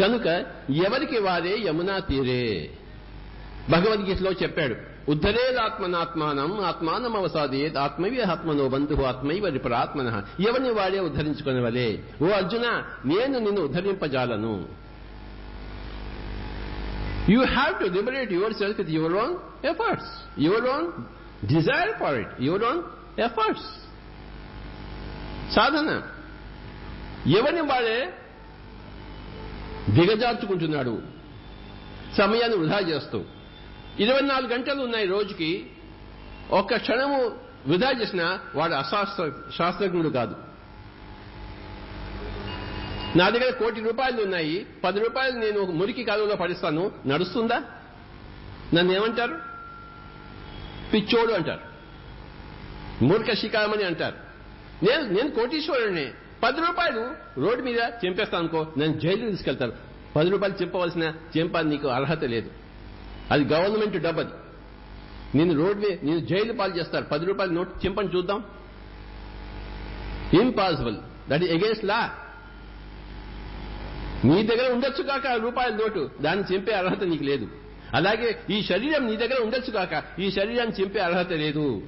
కనుక ఎవరికి వారే యమునా తీరే భగవద్గీతలో చెప్పాడు ఉద్ధరేదాత్మనాత్మానం ఆత్మానం అవసాదేత్ ఆత్మైవ ఆత్మనో బంధు ఆత్మైవ విపరాత్మన ఎవరిని వాడే ఉద్ధరించుకునేవలే ఓ అర్జున నేను నిన్ను ఉద్ధరింపజాలను you have to liberate yourself with your own efforts your own desire for it your own efforts సాధన ఎవరిని వాడే దిగజార్చుకుంటున్నాడు. సమయాన్ని వృధా చేస్తూ. ఇరవై నాలుగు గంటలు ఉన్నాయి రోజుకి. ఒక్క క్షణము వృధా చేసినా వాడు అశాస్త్ర శాస్త్రజ్ఞుడు కాదు. నా దగ్గర కోటి రూపాయలు ఉన్నాయి. పది రూపాయలు నేను ఒక మురికి కాలువలో పడిస్తాను. నడుస్తుందా? నన్ను ఏమంటారు? పిచ్చోడు అంటారు. మూర్ఖ శిఖామని అంటారు. నేను నేను కోటీశ్వరుడిని పది రూపాయలు రోడ్డు మీద చెంపేస్తాను అనుకో నన్ను జైలు తీసుకెళ్తారు పది రూపాయలు చెంపవలసిన చెంప నీకు అర్హత లేదు. అది గవర్నమెంట్ డబ్బది. నేను రోడ్డు మీద నేను జైలు పాలు చేస్తారు. పది రూపాయలు నోట్ చెంపని చూద్దాం. Impossible that is against law నీ దగ్గర ఉండొచ్చు కాక రూపాయల నోటు. దాన్ని చెంపే అర్హత నీకు లేదు. అలాగే ఈ శరీరం నీ దగ్గర ఉండొచ్చు కాక ఈ శరీరాన్ని చెంపే అర్హత లేదు.